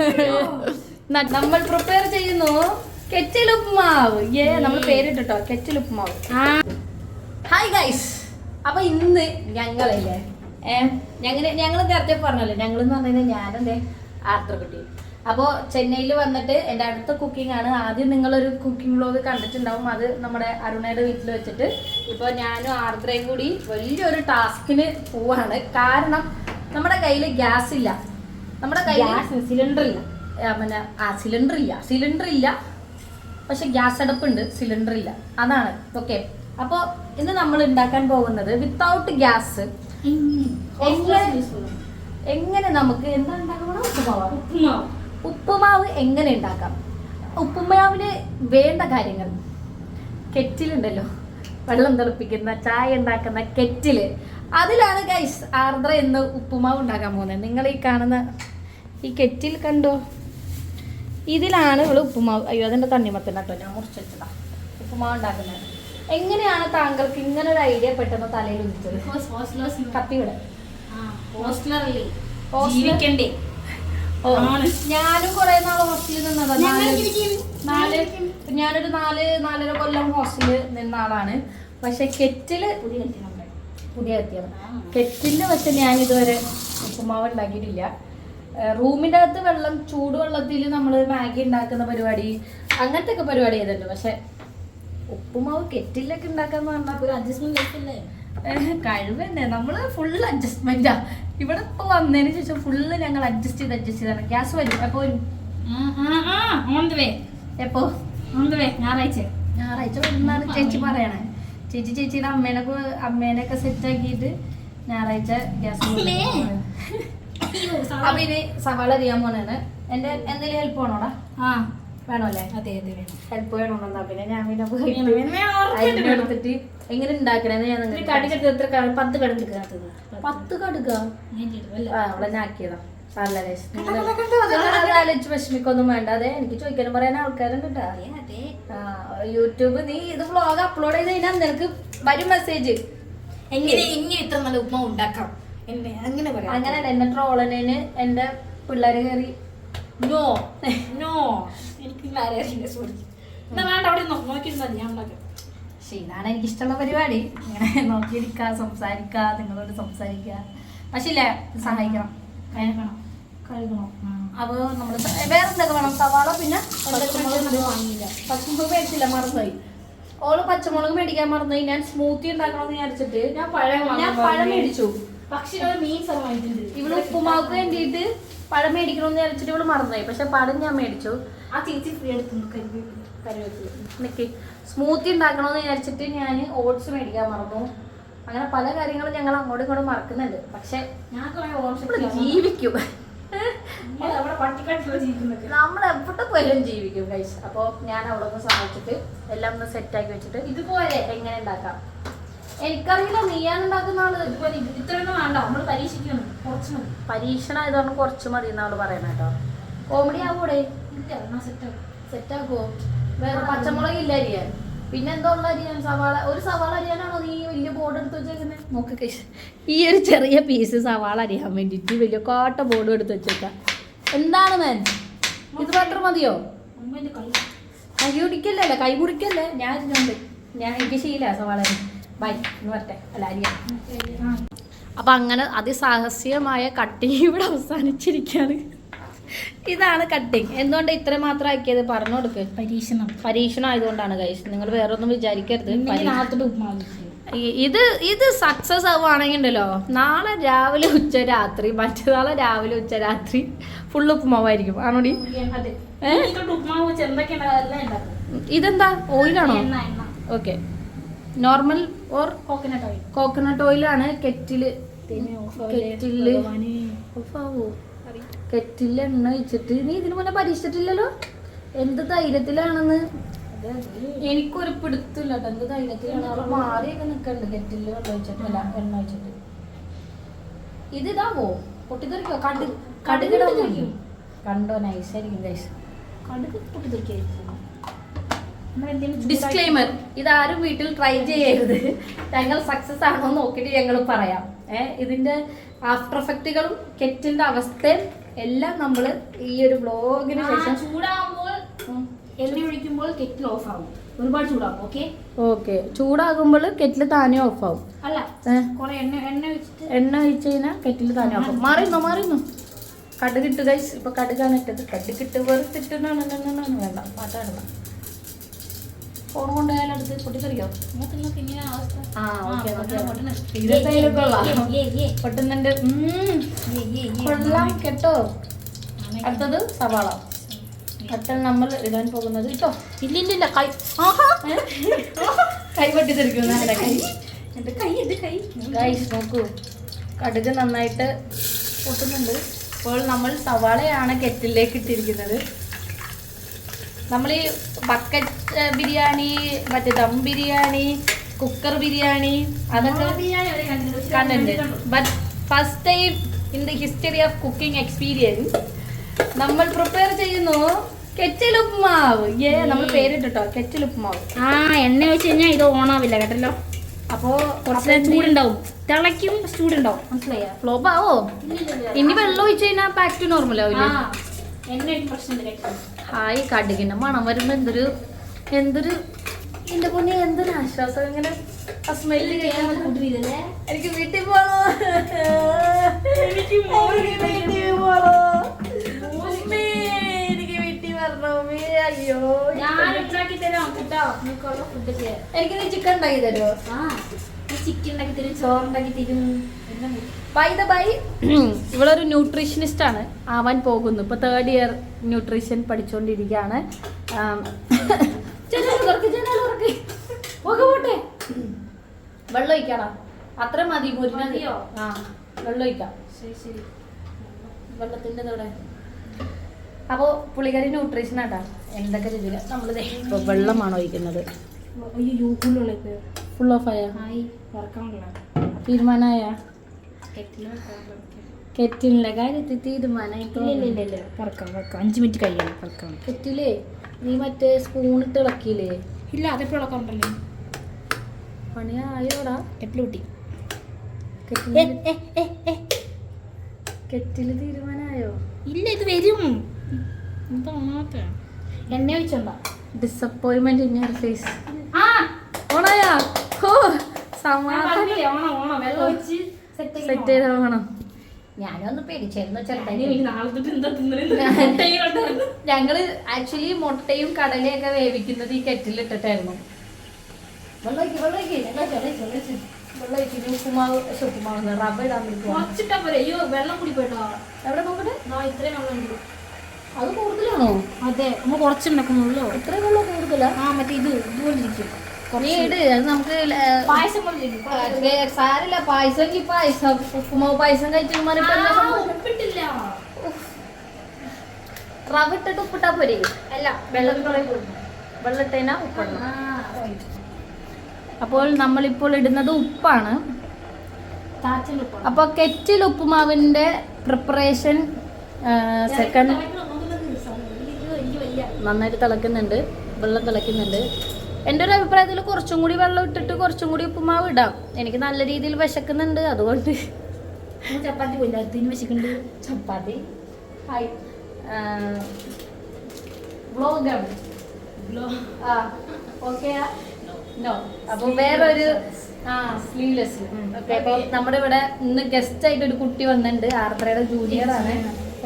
നമ്മൾ പ്രിപ്പയർ ചെയ്യുന്നു കെറ്റിൽ ഉപ്പുമാവ് ഏ നമ്മൾ പേരിട്ടോ കെറ്റിൽ ഉപ്പുമാവ് ഹായ് ഗൈസ് അപ്പൊ ഇന്ന് ഞങ്ങളല്ലേ ഏ ഞങ്ങൾ ഞങ്ങൾ നേരത്തെ പറഞ്ഞല്ലോ ഞങ്ങൾ എന്ന് പറഞ്ഞു കഴിഞ്ഞാൽ ഞാനെന്റെ ആർത്ര കുട്ടി. അപ്പോൾ ചെന്നൈയിൽ വന്നിട്ട് എന്റെ അടുത്ത കുക്കിംഗ് ആണ്. ആദ്യം നിങ്ങളൊരു കുക്കിംഗ് വ്ലോഗ് കണ്ടിട്ടുണ്ടാവും. അത് നമ്മുടെ അരുണയുടെ വീട്ടിൽ വെച്ചിട്ട്. ഇപ്പൊ ഞാനും ആർദ്രയും കൂടി വലിയൊരു ടാസ്കിന് പോവാണ്. കാരണം നമ്മുടെ കയ്യിൽ ഗ്യാസ് ഇല്ല. നമ്മുടെ കയ്യിൽ സിലിണ്ടർ ഇല്ല പിന്നെ ആ സിലിണ്ടർ ഇല്ല സിലിണ്ടർ ഇല്ല പക്ഷെ ഗ്യാസ് അടുപ്പുണ്ട്. സിലിണ്ടർ ഇല്ല അതാണ്. ഓക്കെ. അപ്പോൾ ഇന്ന് നമ്മൾ ഉണ്ടാക്കാൻ പോകുന്നത് വിത്തൗട്ട് ഗ്യാസ്. എങ്ങനെ? എങ്ങനെ? നമുക്ക് എന്താ ഉണ്ടാക്കണം? ഉപ്പുമാവ്. ഉപ്പുമാവ് എങ്ങനെ ഉണ്ടാക്കാം? ഉപ്പുമാവിന് വേണ്ട കാര്യങ്ങൾ. കെറ്റിലുണ്ടല്ലോ. വെള്ളം തിളപ്പിക്കുന്ന ചായ ഉണ്ടാക്കുന്ന കെറ്റിൽ. അതിലാണ് ഗൈസ് ആർദ്ര എന്ന് ഉപ്പുമാവ് ഉണ്ടാക്കാൻ പോകുന്നത്. നിങ്ങൾ ഈ കാണുന്ന ഈ കെറ്റിൽ കണ്ടോ? ഇതിലാണ് ഇവിടെ ഉപ്പുമാവ്. അയ്യോ അതിന്റെ തണ്ണിമത്തന്നെ കേട്ടോ ഞാൻ മുറിച്ച് വെച്ചതാ. ഉപ്പുമാവ് ഉണ്ടാക്കുന്നത്. എങ്ങനെയാണ് താങ്കൾക്ക് ഇങ്ങനെ ഒരു ഐഡിയ പെട്ടെന്ന് തലയിൽ ഉദിച്ചത്? കത്തി ഇവിടെ ഹോസ്റ്റലറല്ലേ ഓ, ആണ്. ഞാനും കുറെ നാൾ ഹോസ്റ്റലിൽ നിന്നതാ. നാല് ഞാനൊരു നാല് നാലര കൊല്ലം ഹോസ്റ്റലിൽ നിന്ന ആളാണ്. പക്ഷെ കെറ്റിൽ പുതിയ കല്യാണം പുതിയ കത്തിയാണ് കെറ്റിലിന് പക്ഷെ ഞാൻ ഇതുവരെ ഉപ്പുമാവ് ഉണ്ടാക്കിയിട്ടില്ല. റൂമിന്റെ അകത്ത് വെള്ളം ചൂടുവെള്ളത്തിൽ നമ്മൾ മാഗി ഉണ്ടാക്കുന്ന പരിപാടി അങ്ങനത്തെ ഒക്കെ പരിപാടി ചെയ്തിട്ടുണ്ട്. പക്ഷെ ഉപ്പുമാവ് കെറ്റിലൊക്കെ ഉണ്ടാക്കാന്ന് പറഞ്ഞാൽ ഒരു അഡ്ജസ്റ്റ്മെന്റ് ലൈഫ് അല്ലേ ഏഹ് കഴിവന്നെ നമ്മൾ ഫുൾ അഡ്ജസ്റ്റ്മെന്റാ ഇവിടെ ഇപ്പൊ വന്നതിന് ശേഷം ഫുള്ള് ഞങ്ങൾ അഡ്ജസ്റ്റ് ചെയ്ത് അഡ്ജസ്റ്റ് ചെയ്താണ്. ഗ്യാസ് വരും. എപ്പോ വരും? ഓൺ ദ വേ എപ്പോ? ഓൺ ദ വേ ഞായറാഴ്ച. ഞായറാഴ്ച വരുന്നാണ് ചേച്ചി പറയണേ. ചേച്ചി ചേച്ചിയുടെ അമ്മേനെ അമ്മേനെ ഒക്കെ സെറ്റ് ആക്കിയിട്ട് ഞായറാഴ്ച ഗ്യാസ്. അപ്പൊ ഇനി സവാള അറിയാൻ പോണേണ്. എന്റെ എന്തെങ്കിലും ഹെൽപ്പ് വേണോടാ? ആ. വേണോ അല്ലേ അതെ അതെ വേണം. ഹെൽപ്പ് വേണമെന്നാ പിന്നെ ഞാൻ പിന്നെ. എടുത്തിട്ട് എങ്ങനെ ഉണ്ടാക്കണേന്ന് ഞാൻ കടുകെടുത്ത് എത്ര പത്ത് കടുക്കാത്തത് പത്ത്. കടുക? ആ അവളെ ആക്കിയതാ. ആലോചിച്ച് വിഷമിക്കൊന്നും വേണ്ട. അതെ എനിക്ക് ചോദിക്കാനും പറയാൻ ആൾക്കാരുണ്ട് കേട്ടോ യൂട്യൂബ് നീ ഇത് വ്ളോഗ് അപ്ലോഡ് ചെയ്ത് കഴിഞ്ഞാൽ നിനക്ക് വരും മെസ്സേജ് എങ്ങനെ ഇനി ഇത്ര നല്ല ഉപ്പ ഉണ്ടാക്കാം? അങ്ങനെ പറയാം. അങ്ങനെയല്ല എന്നെ ട്രോളനേന് എന്റെ പിള്ളേര് കയറി. No no. എനിക്ക് ആരെ അറിയില്ല സോറി എന്നാ വേണ്ട അവിടെ ഞാൻ പക്ഷെ ഇതാണ് എനിക്ക് ഇഷ്ടമുള്ള പരിപാടി. ഇങ്ങനെ നോക്കിയിരിക്കുക സംസാരിക്കുക നിങ്ങളോട് സംസാരിക്കുക പക്ഷേ ഇല്ലേ സഹായിക്കണം. കഴിക്കണം കഴുകണം നമ്മൾ വേറെ എന്തൊക്കെ വേണം? സവാള പിന്നെ പച്ചമുളക് വാങ്ങിയില്ല. പച്ചമുളക് മേടിച്ചില്ല മറന്നുപോയി. ഓൾ പച്ചമുളക് മേടിക്കാൻ മറന്നുപോയി. ഞാൻ സ്മൂത്തി ഉണ്ടാക്കണമെന്ന് വിചാരിച്ചിട്ട് ഞാൻ പഴം ഞാൻ പഴം. മേടിച്ചു. പക്ഷേ മീൻ വാങ്ങിയിട്ടുണ്ട്. ഇവൾ ഉപ്പുമാക്ക് വേണ്ടിയിട്ട് പഴം മേടിക്കണമെന്ന് വിചാരിച്ചിട്ട് ഇവൾ മറന്നുപോയി. പക്ഷെ പഴം ഞാൻ മേടിച്ചു. ആ ചേച്ചി ഫ്രീ എടുത്തു. കരുവേപ്പില സ്മൂത്തി ഉണ്ടാക്കണമെന്ന് വിചാരിച്ചിട്ട് ഞാൻ ഓട്സ് മേടിക്കാൻ മറന്നു. അങ്ങനെ പല കാര്യങ്ങളും ഞങ്ങൾ അങ്ങോട്ടും ഇങ്ങോട്ടും മറക്കുന്നുണ്ട്. പക്ഷെ ഞാൻ ഓട്സ് ജീവിക്കും. നമ്മൾ എവിടെ പോയാലും ജീവിക്കും ഗൈസ് അപ്പോൾ ഞാൻ അവിടെ ഒന്ന് സഹായിച്ചിട്ട് എല്ലാം ഒന്ന് സെറ്റ് ആക്കി വെച്ചിട്ട് ഇതുപോലെ എങ്ങനെ ഉണ്ടാക്കാം? എനിക്കറിയില്ല നീയാണ് ഉണ്ടാക്കുന്ന ആൾ. ഇതുപോലെ ഇത് ഇത്രയൊന്നും വേണ്ട. നമ്മൾ പരീക്ഷിക്കണം. കുറച്ച് മതി. പരീക്ഷണം ആയതുകൊണ്ട് കുറച്ച് മതി എന്നാണ് പറയണ കേട്ടോ. കോമഡി ആവൂടെ? ഇല്ല സെറ്റ് ആക്കുവോ വേറെ പച്ചമുളക് ഇല്ല അരിയാൻ. പിന്നെ എന്തോ ഉള്ള അരിയാൻ? സവാള. ഒരു സവാള അരിയാനാണോ നീ വലിയ ബോർഡ് എടുത്ത് വെച്ചേക്കുന്നത് നോക്ക്. ഈ ഒരു ചെറിയ പീസ് സവാള അരിയാൻ വേണ്ടിയിട്ട് വലിയ കോട്ട ബോർഡ് എടുത്ത് വെച്ചേക്കാം. എന്താണ് മാൻ? ഇത് മാത്രം മതിയോ? കൈപിടിക്കല്ലേ കൈ കുടിക്കല്ലേ? ഞാൻ ഇരുന്നുണ്ട് ഞാൻ എനിക്ക് ശീല സവാള ബൈ എന്ന് പറട്ടെ അല്ല അരിയാ. അപ്പൊ അങ്ങനെ അതിസാഹസികമായ കട്ടിങ് ഇവിടെ അവസാനിച്ചിരിക്കുകയാണ് ഇതാണ് കട്ടിങ് എന്തുകൊണ്ട് ഇത്ര മാത്രം ആക്കിയത്? പറഞ്ഞു കൊടുക്ക്. പരീക്ഷണം. പരീക്ഷണം ആയതുകൊണ്ടാണ് കഴിച്ചത് നിങ്ങൾ വേറെ ഒന്നും വിചാരിക്കരുത് ഇത് ഇത് സക്സസ് ആവുകയാണെങ്കിൽ ഉണ്ടല്ലോ. നാളെ രാവിലെ ഉച്ച രാത്രി മറ്റന്നാളെ രാവിലെ ഉച്ച രാത്രി ഫുള്ള് ഉപ്പുമാവായിരിക്കും. ആണോടി? ഇതെന്താ? ഓയിലാണോ okay normal or coconut oil coconut ഓയിലാണ് കെറ്റിൽ കെറ്റിൽ. കെറ്റിൽ എണ്ണ ഒഴിച്ചിട്ട്. നീ ഇതിനു മുന്നേ പരീക്ഷിച്ചിട്ടില്ലല്ലോ? എന്ത് ധൈര്യത്തിലാണെന്ന്? എനിക്കൊരു പിടുത്തില്ല എന്ത് ധൈര്യത്തിലാണ്? അവൾ മാറിയൊക്കെ നിക്കണ്ട്. കെറ്റിൽ വെള്ളം ഒഴിച്ചിട്ട് അല്ല എണ്ണ ഒഴിച്ചിട്ട്. ഇത് ഇതാവോ പൊട്ടിത്തെറിക്കോ? കടു പൊട്ടിത്തെറിക്കും. കണ്ടോ? നൈസായിരിക്കും ഗൈസ് കടുക് പൊട്ടിത്തെറിക്കായിരിക്കും. ഡിസ്ക്ലെയിമർ ഇതാരും വീട്ടിൽ ട്രൈ ചെയ്യരുത്. ഞങ്ങൾ സക്സസ് ആണോ നോക്കിയിട്ട് ഞങ്ങൾ പറയാം. ഏ ഇതിന്റെ ആഫ്റ്റർ എഫക്റ്റുകളും കെറ്റിന്റെ അവസ്ഥയും എല്ലാം നമ്മൾ ഈ ഒരു ബ്ലോഗിന് ശേഷം ചൂടാകുമ്പോൾ എണ്ണ ഒഴിക്കുമ്പോൾ കെറ്റിൽ ഓഫ് ആവും. ഒരുപാട് ചൂടാകും ഓക്കെ ഓക്കെ ചൂടാകുമ്പോൾ കെറ്റിൽ താനെ ഓഫ് ആവും. അല്ല കുറെ എണ്ണ എണ്ണ ഒഴിച്ചിട്ട് എണ്ണ ഒഴിച്ച് കഴിഞ്ഞാൽ കെറ്റിൽ താനെ ഓഫ് ആവും. മാറിയുന്നോ കടുക് ഇട്ട് കഴിച്ച് ഇപ്പൊ കടുകാണ് ഇട്ടത്. കടുകിട്ട് വെറുത്തിട്ടാണ് വേണ്ട. പാട്ടാടണം ഫോൺ കൊണ്ടുപോയാലും അടുത്ത് പൊട്ടിത്തെറിക്കോ? ആ, ഓക്കേ. പൊട്ടണ, പൊട്ടണ. പൊട്ടുന്നുണ്ട്. കൊള്ളാം കേട്ടോ. അടുത്തത് സവാള. അടുത്ത നമ്മൾ ഇടാൻ പോകുന്നത് കേട്ടോ. ഇല്ല ഇല്ല ഇല്ല കൈ. കൈ പൊട്ടിത്തെറിക്കുന്ന കൈ? കൈ എന്റെ കൈ. നോക്കൂ. കടുക് നന്നായിട്ട് പൊട്ടുന്നുണ്ട്. ഇപ്പോൾ നമ്മൾ സവാളയാണ് കെറ്റിലേക്ക് ഇട്ടിരിക്കുന്നത്. നമ്മൾ ഈ ബക്കറ്റ് ബിരിയാണി മറ്റേ ദം ബിരിയാണി കുക്കർ ബിരിയാണി അതൊക്കെ കണ്ടിട്ടുണ്ട്. But first time in the history of cooking experience നമ്മൾ പ്രിപ്പയർ ചെയ്യുന്നു ഏ നമ്മൾ പേരിട്ടോ കെറ്റിലുപ്പുമാവ് ആ എണ്ണ വെച്ച് കഴിഞ്ഞാൽ ഇത് ഓണാവില്ല കേട്ടല്ലോ? അപ്പോ കുറച്ച് ചൂടുണ്ടാവും. തിളയ്ക്കും ചൂടുണ്ടാവും. മനസ്സിലായോ? ഫ്ലോപ്പ് ആവോ ഇനി വെള്ളം ഒഴിച്ചു കഴിഞ്ഞാൽ ബാക്ക് ടു നോർമൽ ആവില്ല? ഹായ് കടുകിന്റെ മണം വരുമ്പോ എന്തൊരു എന്തൊരു എന്റെ പൊന്നെ എന്തൊരു ആശ്വാസം. ഇങ്ങനെ സ്മെല്ല് എനിക്ക് നിനക്കുള്ള ഫുഡൊക്കെ എനിക്ക് നീ ചിക്കൻ ഉണ്ടാക്കി തരുമോ ആ ചിക്കൻ ഉണ്ടാക്കി തരും ചോറുണ്ടാക്കി തരും. ബൈ ദ ബൈ ഇവളൊരു ന്യൂട്രീഷനിസ്റ്റ് ആണ് ആവാൻ പോകുന്നു. ഇപ്പൊ തേർഡ് ഇയർ ന്യൂട്രീഷൻ പഠിച്ചുകൊണ്ടിരിക്കുകയാണ് പോട്ടെ. വെള്ളം ഒഴിക്കാടാ. അത്ര മതി മുരിഞ്ഞ ആ വെള്ളം ഒഴിക്കാം. ശരി ശരി. വെള്ളത്തിന്റെ തോടെ അപ്പോൾ പുളിക്കറി ന്യൂട്രീഷൻ ആട്ടാ. എന്തൊക്കെ രീതിയിൽ നമ്മൾ ഇപ്പോൾ വെള്ളമാണ് ഒഴിക്കുന്നത്? ഫുൾ ഓഫ് ആയ? തീരുമാനമായ? കെറ്റിലിന്റെ കാര്യത്തിൽ തീരുമാനമായിട്ട് അഞ്ച് മിനിറ്റ് കഴിയണം പറക്കാം കെറ്റിലേ നീ മറ്റേ സ്പൂണിട്ട് ഇളക്കിയില്ലേ? ഇല്ല അതെപ്പോൾ ഇളക്കാറുണ്ടല്ലേ. പണിയായോടാ. കെറ്റിൽ കൂട്ടി. കെറ്റിൽ തീരുമാനമായോ? ഇല്ല ഇത് വരും. എണ്ണ ഒഴിച്ചോണ്ടോ. ഡിസപ്പോയിൻമെന്റ് ഇൻ യുവർ ഫേസ് ഓണായാ? ഓ സെറ്റ് ചെയ്ത ഓണം ഞാനൊന്ന് പേടിച്ചായിരുന്നു ചെറുതായിട്ട്. ഞങ്ങൾ ആക്ച്വലി മുട്ടയും കടലയൊക്കെ വേവിക്കുന്നത് ഈ കെറ്റിലിട്ടിട്ടായിരുന്നു. ഉപ്പുമാവ് ഉപ്പുമാവ് റബ്ബർ ഇടാൻ വേണ്ടി വെള്ളം കൂടി എവിടെ പോകട്ടെ ഇത്രയും വെള്ളം അത് കൂടുതലാണോ? അതെ നമ്മൾ കുറച്ചുണ്ടാക്കുന്നുള്ളൂ ഇത്രയും വെള്ളം കൂടുതലാ? ആ മറ്റേ ഇത് ഇതുപോലെ ഇരിക്കും. ഇട് അത് നമുക്ക് പായസം സാരില്ല പായസം പായസം. ഉപ്പുമാവ് പായസം കഴിച്ചിട്ടില്ല റവ് ഇട്ടിട്ട് ഉപ്പിട്ടാ പോരെ? അല്ല വെള്ളം വെള്ളം ഇട്ടതിനാ ഉപ്പിടണം. അപ്പോൾ നമ്മളിപ്പോൾ ഇടുന്നത് ഉപ്പാണ്. അപ്പൊ ഉപ്പാണ്. അപ്പോൾ കെറ്റിൽ ഉപ്പുമാവിന്റെ പ്രിപ്പറേഷൻ സെക്കൻഡ് നന്നായിട്ട് തിളക്കുന്നുണ്ട്. വെള്ളം തിളക്കുന്നുണ്ട്. എന്റെ ഒരു അഭിപ്രായത്തിൽ കുറച്ചും കൂടി വെള്ളം ഇട്ടിട്ട് കുറച്ചും കൂടി ഉപ്പുമാവ് ഇടാം. എനിക്ക് നല്ല രീതിയിൽ വിശക്കുന്നുണ്ട്. അതുകൊണ്ട് ചപ്പാത്തി പോയില്ല വിശക്കുന്നുണ്ട്. ചപ്പാത്തി? ഹായ്. വ്ളോഗാണ്. ആ ഓക്കെ. നോ. അപ്പൊ വേറൊരു ആ സ്ലീവ്ലെസ് ഓക്കെ അപ്പൊ നമ്മുടെ ഇവിടെ ഇന്ന് ഗസ്റ്റ് ആയിട്ട് ഒരു കുട്ടി വന്നിട്ടുണ്ട്. ആർദ്രയുടെ ജൂനിയർ ആണ്.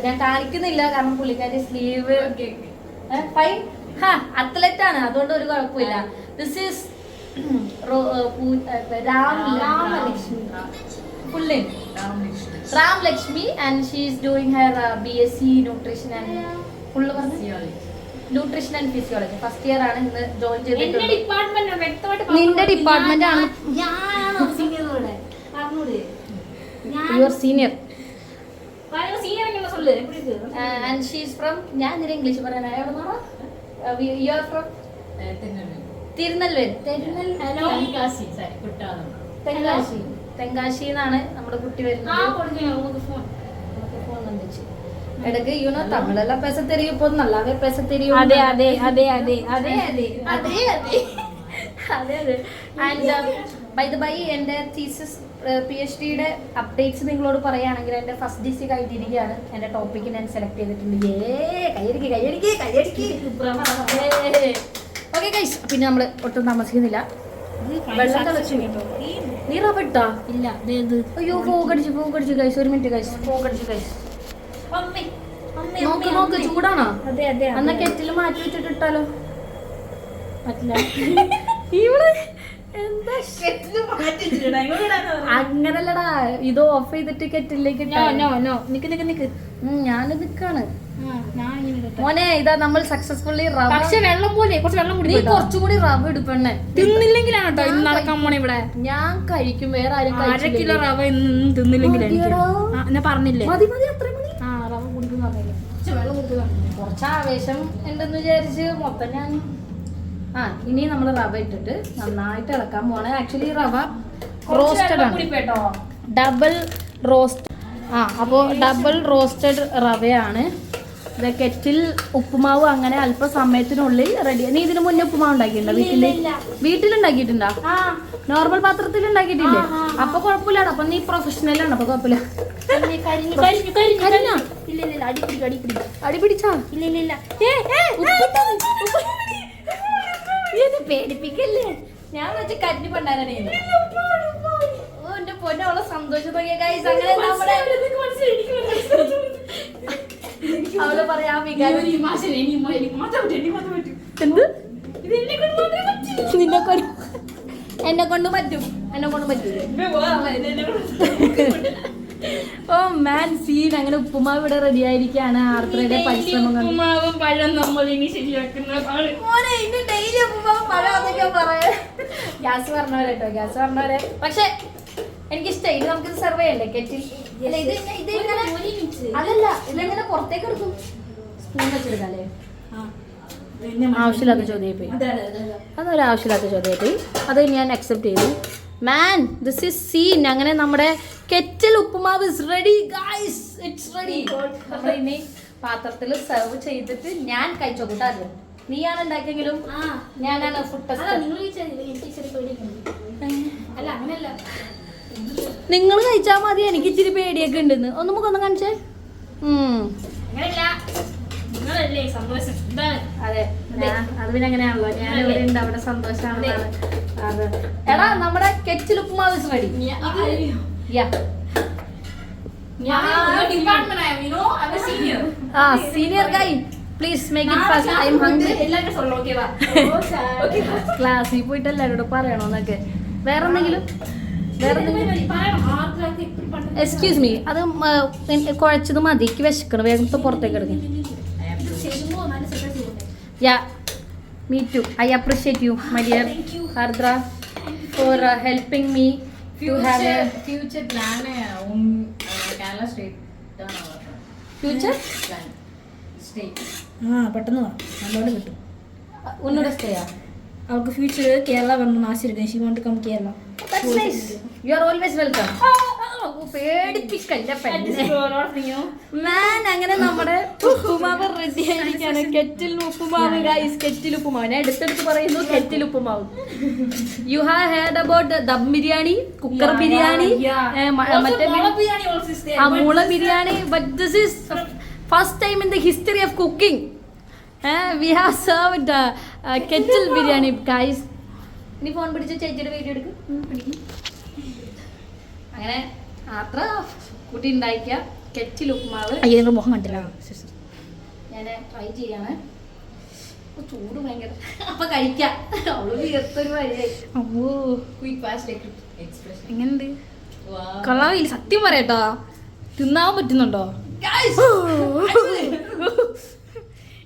ഞാൻ കാണിക്കുന്നില്ല. കാരണം പുള്ളിക്കാരി സ്ലീവ് ഫൈൻ ഹാ അത്ലറ്റ് ആണ്. അതുകൊണ്ട് ഒരു കുഴപ്പമില്ല. This is Ram Lakshmi and she is doing her B S C nutrition and full പറഞ്ഞു? Nutrition and physiology first year ആണ് ഇന്ന് ജോയിൻ ചെയ്തിട്ടുള്ളത്. നിന്റെ ഡിപ്പാർട്ട്മെന്റ് ആണ്. Your senior and she's from ഞാൻ എന്തിനാ ഇംഗ്ലീഷ് പറയാൻ അയാൾ you are from Tirunelveli Tenkasi Tenkasi. Tenkasi എന്നാണ് നമ്മുടെ കുട്ടി വരുന്നത്. ഇടയ്ക്ക് യുനോ തമിഴല്ല പെസ തെരിയും ഇപ്പൊ നല്ല പെസ തെരിയും അതെ അതെ അതെ അതെ അതെ. അതെ അതെ. അതെ അതെ. Um, ബൈ ദ ബൈ എന്റെ തീസസ് പി എച്ച് ഡിയുടെ അപ്ഡേറ്റ്സ് നിങ്ങളോട് പറയുകയാണെങ്കിൽ എന്റെ ഫസ്റ്റ് ഡി സി കഴിഞ്ഞിരിക്കുകയാണ് എന്റെ ടോപ്പിക്ക് ഞാൻ സെലക്ട് ചെയ്തിട്ടുണ്ട്. ഏ കയ്യടിക്ക് കയ്യടിക്ക് കയ്യടിക്ക് ഓക്കെ കൈസ് പിന്നെ നമ്മൾ ഒട്ടും താമസിക്കുന്നില്ല. വെള്ളം തിളച്ചു. നീ റബ്ബർ ഇല്ല ഇത് അയ്യോ പോകടിച്ചു പോകടിച്ചു ഗൈസ് ഒരു മിനിറ്റ് പോകടിച്ചു നോക്ക് നോക്ക് ചൂടാണോ? അതെ കെറ്റിൽ മാറ്റി വെച്ചിട്ട് ഇട്ടാലോ പറ്റില്ല. ഇവിടെ? അങ്ങനല്ലടാ. ഇത് ഓഫ് ചെയ്തിട്ട് കെറ്റിലേക്ക് നിക്ക് നിക്ക് നിക്ക്. ഞാൻ നിക്കാണ്. മോനെ ഇതാ നമ്മൾ സക്സസ്ഫുള്ളി റവ പക്ഷെ വെള്ളം പോലെ കുറച്ച് വെള്ളം കുടി കുറച്ചും കൂടി റവ എടുപ്പണ്ണേ തിന്നില്ലെങ്കിലാണ് കേട്ടോ ഇന്ന് നടക്കാൻ പോണേ ഇവിടെ. ഞാൻ കഴിക്കും വേറെ ആരും അര കിലോ. റവ ഇന്ന് തിന്നില്ലെങ്കിൽ ഞാൻ പറഞ്ഞില്ലേ? മതി മതി അത്ര മതി. ആ റവ കുടിക്കുന്ന പറഞ്ഞില്ലേ? കുറച്ച് ആവേശം ഉണ്ടെന്ന് വിചാരിച്ച് മൊത്തം ഞാൻ ആ ഇനി നമ്മൾ റവ ഇട്ടിട്ട് നന്നായിട്ട് ഇളക്കാൻ പോവാണ്. ആക്ച്വലി റവ റോസ്റ്റഡ് ആണ്. ഡബിൾ റോസ്റ്റ് ആ അപ്പോൾ ഡബിൾ റോസ്റ്റഡ് റവയാണ്. ഇത് കെറ്റിൽ ഉപ്പുമാവ് അങ്ങനെ അല്പസമയത്തിനുള്ളിൽ റെഡി നീ ഇതിന് മുന്നേ ഉപ്പുമാവ് ഉണ്ടാക്കിയിട്ടുണ്ടോ വീട്ടിൽ വീട്ടിലുണ്ടാക്കിയിട്ടുണ്ടോ? നോർമൽ പാത്രത്തിൽ ഉണ്ടാക്കിയിട്ടില്ലേ? അപ്പൊ കുഴപ്പമില്ലാണ് അപ്പൊ നീ പ്രൊഫഷണൽ ആണ് അപ്പൊ കുഴപ്പമില്ല. അടിപിടിച്ചാ? ഇല്ല ഇല്ല ഇല്ല. അടി പിടിക്കും അടി പിടിക്കും അടി പിടിച്ചാ ഇല്ല ഇല്ല ഇല്ല ഏ, ഏ, ഉപ്പിട്ടത്, ഉപ്പ്. നീ ഇത് പേടിപ്പിക്കല്ലേ ഞാൻ വെച്ച് ഓ എന്റെ പൊന്നെ അവളെ സന്തോഷം ഗൈസ് അങ്ങനെ നമ്മുടെ അവൾ പറയാ എന്ത്? നിന്നെ കൊണ്ട് എന്നെ കൊണ്ട് പറ്റും. എന്നെ കൊണ്ട് പറ്റും. ഓ മാൻ സീൻ അങ്ങനെ ഉപ്പുമാവ് ഇവിടെ റെഡി ആയിരിക്കാണ്. ആർത്തയുടെ പരിശ്രമങ്ങൾ ഉപ്പുമാവും പഴം നമ്മൾ ഇനി ശരിയാക്കുന്ന ഗ്യാസ് പറഞ്ഞവരെ കേട്ടോ ഗ്യാസ് പറഞ്ഞവരെ. പക്ഷെ എനിക്ക് ഇഷ്ടം ഇത് നമുക്ക് സെർവ് ചെയ്യണ്ടേ? കെറ്റിൽ അല്ല ഇത് ഇത് ഇങ്ങനെ അതല്ല ഇതെങ്ങനെ പുറത്തേക്ക് എടുക്കും? സ്പൂൺ വെച്ചെടുക്കാല്ലേ? ആവശ്യമില്ലാത്ത ചോദ്യം പോയി. അതൊരു ആവശ്യമില്ലാത്ത ചോദ്യമായിട്ട് അത് ഞാൻ അക്സെപ്റ്റ് ചെയ്തു. മാൻ ദിസ് ഇസ് സീൻ അങ്ങനെ നമ്മുടെ kettle uppumavu is ready guys it's ready ഇനി പാത്രത്തിൽ സെർവ് ചെയ്തിട്ട് ഞാൻ കഴിച്ചോട്ടെ അത് നീയാണ് ഉണ്ടാക്കിയെങ്കിലും ഞാനാണ് ഫുഡ് ടെസ്റ്റ് അല്ല അങ്ങനല്ല നിങ്ങൾ കഴിച്ചാൽ മതി. എനിക്ക് ഇച്ചിരി പേടിയൊക്കെ ഉണ്ടെന്ന്. ഒന്ന് മുഖം കാണിച്ചേ. അതെ. പിന്നെ അങ്ങനെയാണല്ലോ. ഞാൻ ഇവിടെ ഉണ്ട്. അവിടെ സന്തോഷമാണ്. എടാ നമ്മുടെ കെച്ചിൽ ഉപ്പുമാവ് റെഡി ആ. Senior guy please make it fast I'm hungry എല്ലാവരും സൊല്ലോ ഓക്കേവാ ക്ലാസ്സിൽ പോയിട്ട് എല്ലാവരോടും പറയണോന്നൊക്കെ. വേറെ എന്തെങ്കിലും വേറെ എന്തെങ്കിലും എക്സ്ക്യൂസ് മീ അത് കുഴച്ചത് മതി. എനിക്ക് വിശക്കണം. വേഗം ഇപ്പൊ പുറത്തേക്ക് എടുക്കും. Yeah me too I appreciate you my dear Hardra for helping me to have a future plan Kerala state future plan state ആ പെട്ടെന്ന് വാ. നല്ലോണം കിട്ടും. ഉന്നോട് സ്റ്റേ അവൾക്ക് ഫ്യൂച്ചർ കേരള വരണം ആശിരിക്കും she won't come Kerala you are always welcome പേടിപ്പിക്കല്ല man അങ്ങനെ നമ്മുടെ ഉപ്പുമാവ് ready ആയിരിക്കാണ്. Kettle uppumavu guys kettle uppumavu. ഞാൻ എടുത്തെടുത്ത് പറയുന്നു kettle uppumavu. You have heard about dum biryani cooker biryani മറ്റേ മുള biryani but this is first time in the history of cooking we have served kettle biryani guys ഇനി phone പിടിച്ച് ചേച്ചിയുടെ video എടുക്കും. അങ്ങനെ അത്ര കുട്ടി ഉണ്ടാക്കിയ കെറ്റിൽ ഉപ്പുമാവ് അയ്യോ നിങ്ങൾ മുഖം കണ്ടില്ല. ഞാൻ ട്രൈ ചെയ്യാണ്. ചൂട് ഭയങ്കര. അപ്പൊ കഴിക്കാം. അവൾ വിയർത്തൊരു വഴിയായി ക്വിക്ക് ഫാസ്റ്റ് എക്സ്പ്രഷൻ എങ്ങനെയുണ്ട്? കൊള്ളാവില്ല സത്യം പറയട്ടോ. തിന്നാൻ പറ്റുന്നുണ്ടോ!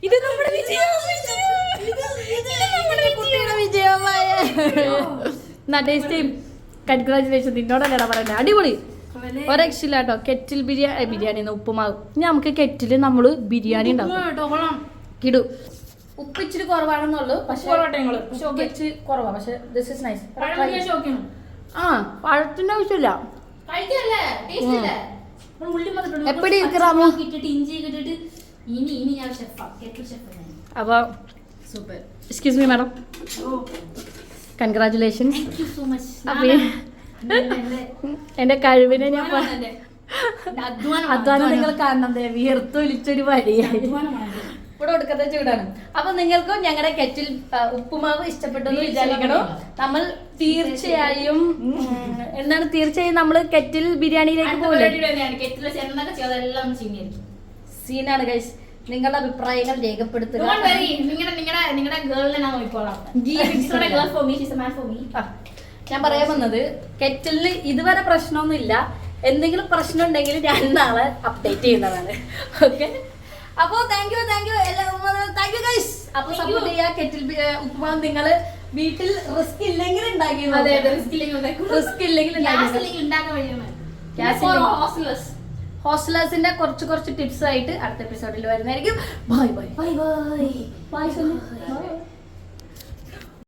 ഇത് നമ്മുടെ വിജയം കുട്ടിയുടെ വിജയമായ ടേസ്റ്റ് കൺഗ്രാചുലേഷൻ നിന്നോടല്ലേടാ പറയണ്ടേ? അടിപൊളി. ഒരക്ഷയില്ല കേട്ടോ കെറ്റിൽ ബിരിയാണി ബിരിയാണി ഉപ്പുമാവ്. ഇനി നമുക്ക് കെറ്റിൽ നമ്മൾ ബിരിയാണി ഉണ്ടാക്കും. കിടു. ഉപ്പ് ഇച്ചിരി കുറവാണെന്നുള്ളൂ. പക്ഷേ ഇച്ചിരി കുറവാ. പക്ഷേ ദിസ് ഇസ് നൈസ് ആ പഴത്തിന്റെ ആവശ്യമില്ല. എപ്പടി ഇരിക്കറാമോ? Super excuse me madam congratulations എന്റെ കഴിവിനെ ഞാൻ അധ്വാനം നിങ്ങൾ കാണണം വിയർത്തൊലിച്ചൊരു വഴിയായി ഇവിടെ കൊടുക്കത്തെ ചൂടാണ്. അപ്പൊ നിങ്ങൾക്കും ഞങ്ങളുടെ കെറ്റിൽ ഉപ്പുമാവ് ഇഷ്ടപ്പെട്ടെന്ന് വിചാരിക്കണം? നമ്മൾ തീർച്ചയായും എന്താണ് തീർച്ചയായും നമ്മൾ കെറ്റിൽ ബിരിയാണിയിലേക്ക് ചെയ്യുന്നതായിരിക്കും സീനാണ് ഗൈസ് നിങ്ങളുടെ അഭിപ്രായങ്ങൾ രേഖപ്പെടുത്തുക. ഞാൻ പറയാൻ വന്നത് കെറ്റലിന് ഇതുവരെ പ്രശ്നമൊന്നുമില്ല. എന്തെങ്കിലും പ്രശ്നം ഉണ്ടെങ്കിൽ ഞാൻ നാളെ അപ്ഡേറ്റ് ചെയ്യുന്നതാണ്. ഓക്കെ അപ്പോ thank you thank you thank you guys അപ്പൊ സപ്പോർട്ട് ചെയ്യാ കെറ്റിൽ ഉപ്പുമാവ് നിങ്ങൾ വീട്ടിൽ റിസ്ക് ഇല്ലെങ്കിൽ ഉണ്ടാക്കി റിസ്ക് ഇല്ലെങ്കിൽ ഹോസ്റ്റലേഴ്സിന്റെ കുറച്ച് കുറച്ച് ടിപ്സ് ആയിട്ട് അടുത്ത എപ്പിസോഡിൽ വരുന്നതായിരിക്കും. Bye bye bye bye bye